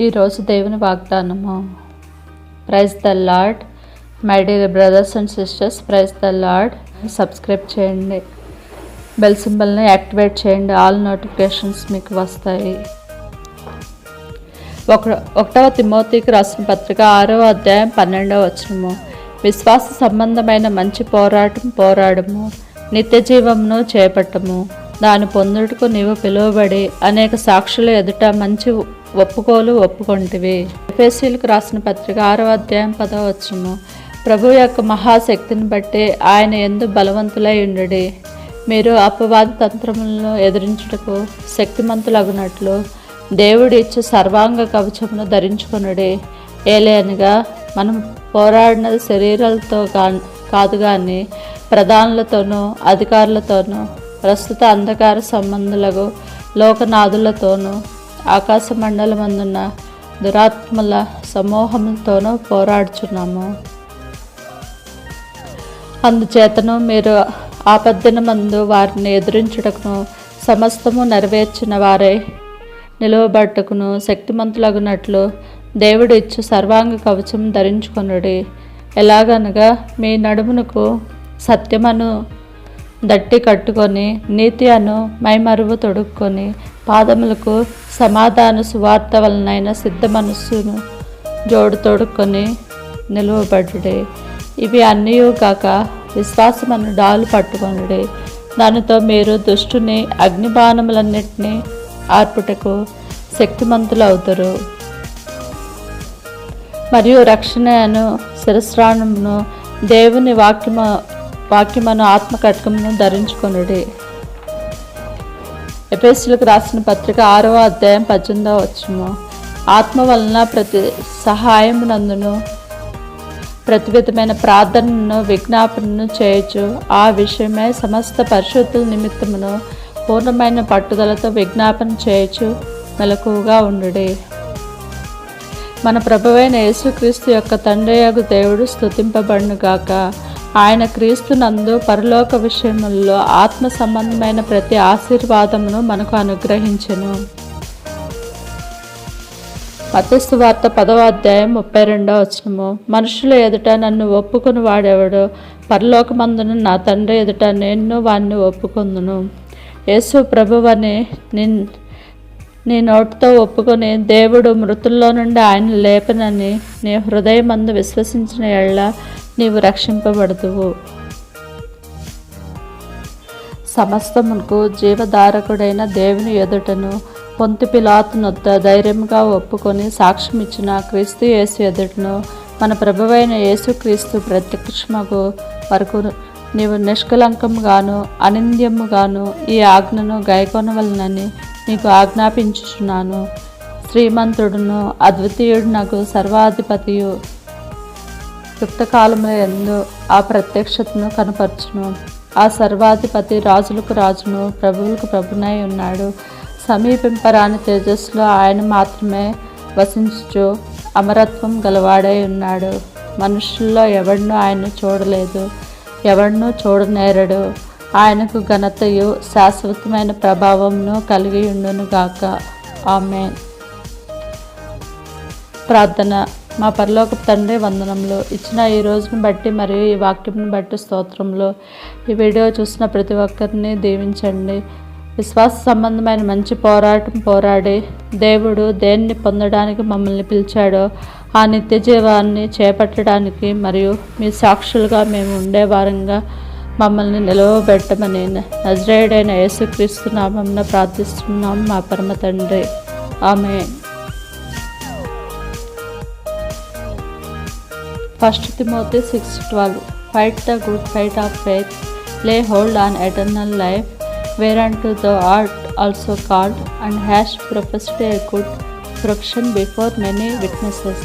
ఈరోజు దేవుని వాగ్దానము. Praise the Lord my dear brothers and sisters praise the Lord subscribe చేయండి. బెల్ సింబల్ని యాక్టివేట్ చేయండి. ఆల్ నోటిఫికేషన్స్ మీకు వస్తాయి. ఒక ఒకటవ తిమోతికి రాసిన పత్రిక ఆరవ అధ్యాయం పన్నెండవ వచనము. విశ్వాస సంబంధమైన మంచి పోరాటం పోరాడము. నిత్య జీవమును చేపట్టము. దాని పొందుటకు నీవు పిలువబడి అనేక సాక్షుల ఎదుట మంచి ఒప్పుకోలు ఒప్పుకొంటివి. ఎఫ్ఎస్సీలకు రాసిన పత్రిక ఆరవ అధ్యాయం పదవ ప్రభు యొక్క మహాశక్తిని బట్టి ఆయన ఎందు బలవంతులై ఉండుడి. మీరు అపవాద తంత్రములను ఎదిరించుటకు శక్తిమంతులగునట్లు దేవుడు ఇచ్చే సర్వాంగ కవచమును ధరించుకొనుడి. ఏలేనగా మనం పోరాడినది శరీరాలతో కా కాదు కానీ ప్రధానులతోనూ అధికారులతోనూ ప్రస్తుత అంధకార సంబంధులకు లోకనాథులతోనూ ఆకాశమండలమందున్న దురాత్మల సమూహంతోనూ పోరాడుచున్నాము. అందుచేతను మీరు ఆపద్దిన మందు వారిని ఎదిరించుటకును సమస్తము నెరవేర్చిన వారే. నిలువబట్టుకును శక్తిమంతులగునట్లు దేవుడు ఇచ్చు సర్వాంగ కవచం ధరించుకొనుడి. ఎలాగనగా మీ నడుమునకు సత్యమను దట్టి కట్టుకొని నీతి అను మైమరువు తొడుక్కొని పాదములకు సమాధాన సువార్త వలనైన సిద్ధ మనస్సును జోడు తొడుక్కొని నిలువబడుడే. ఇవి అన్నీ కాక విశ్వాసమను డాలు పట్టుకొనుడే. దానితో మీరు దుష్టుని అగ్నిబాణములన్నిటినీ ఆర్పుటకు శక్తిమంతులు అవుతారు మరియు రక్షణను శిరస్రాణమును దేవుని వాక్యము వాక్యమను ఆత్మకటకమును ధరించుకొనుడి. ఎపిఎస్లకు రాసిన పత్రిక ఆరవ అధ్యాయం పద్దెనిమిదవ వచ్చము ఆత్మ వలన ప్రతి సహాయమునందును ప్రతి విధమైన ప్రార్థనను విజ్ఞాపనను చేయొచ్చు ఆ విషయమై సమస్త పరిశుద్ధుల నిమిత్తమును పూర్ణమైన పట్టుదలతో విజ్ఞాపన చేయొచ్చు మెలకువగా ఉండుడి. మన ప్రభువైన యేసుక్రీస్తు యొక్క తండ్రి దేవుడు స్థుతింపబడును గాక ఆయన క్రీస్తు నందు పరలోక విషయముల్లో ఆత్మ సంబంధమైన ప్రతి ఆశీర్వాదమును మనకు అనుగ్రహించను. మతస్థు వార్త పదవ అధ్యాయం ముప్పై రెండవ వచనము. మనుషుల ఎదుట నన్ను ఒప్పుకుని వాడేవాడు? పరలోకమందును నా తండ్రి ఎదుట నేను వాడిని ఒప్పుకుందును. యేసు ప్రభువని నిన్ నీ నోటితో ఒప్పుకొని దేవుడు మృతుల్లో నుండి ఆయన లేపనని నీ హృదయమందు విశ్వసించిన ఎళ్ళ నీవు రక్షింపబడుతువు సమస్తమునకు జీవధారకుడైన దేవుని ఎదుటను పొంతి పిలాతునొద్ద ధైర్యంగా ఒప్పుకొని సాక్ష్యం ఇచ్చిన క్రీస్తు యేసు ఎదుటను మన ప్రభువైన యేసుక్రీస్తు ప్రత్యక్షమగు వరకు నీవు నిష్కలంకంగాను అనింద్యముగాను ఈ ఆజ్ఞను గైకొనవలనని నీకు ఆజ్ఞాపించుచున్నాను. శ్రీమంతుడును అద్వితీయుడు నాకు సర్వాధిపతియు. యుక్తకాలముల ఎందు ఆ ప్రత్యక్షతను కనపరచును. ఆ సర్వాధిపతి రాజులకు రాజును ప్రభువులకు ప్రభునై ఉన్నాడు. సమీపింపరాని తేజస్సులో ఆయన మాత్రమే వసించు అమరత్వం గలవాడై ఉన్నాడు. మనుషుల్లో ఎవడనూ ఆయన చూడలేదు. ఎవడనూ చూడనేరడు. ఆయనకు ఘనతయు శాశ్వతమైన ప్రభావంను కలిగి ఉండును గాక. ఆమె ప్రార్థన. మా పరలోక తండ్రి వందనంలో ఇచ్చిన ఈ రోజును బట్టి మరియు ఈ వాక్యంను బట్టి స్తోత్రంలో ఈ వీడియో చూసిన ప్రతి ఒక్కరిని దీవించండి. విశ్వాస సంబంధమైన మంచి పోరాటం పోరాడి దేవుడు దేన్ని పొందడానికి మమ్మల్ని పిలిచాడో ఆ నిత్య జీవాన్ని చేపట్టడానికి మరియు మీ సాక్షులుగా మేము ఉండే వారంగా మమ్మల్ని నిలవబెట్టమని నజరేయుడైన యేసుక్రీస్తు నామంన ప్రార్థిస్తున్నాం మా పరమ తండ్రి. ఆమె first Timothy six twelve fight the good fight of faith lay hold on eternal life whereunto thou art also called and hast professed a good profession before many witnesses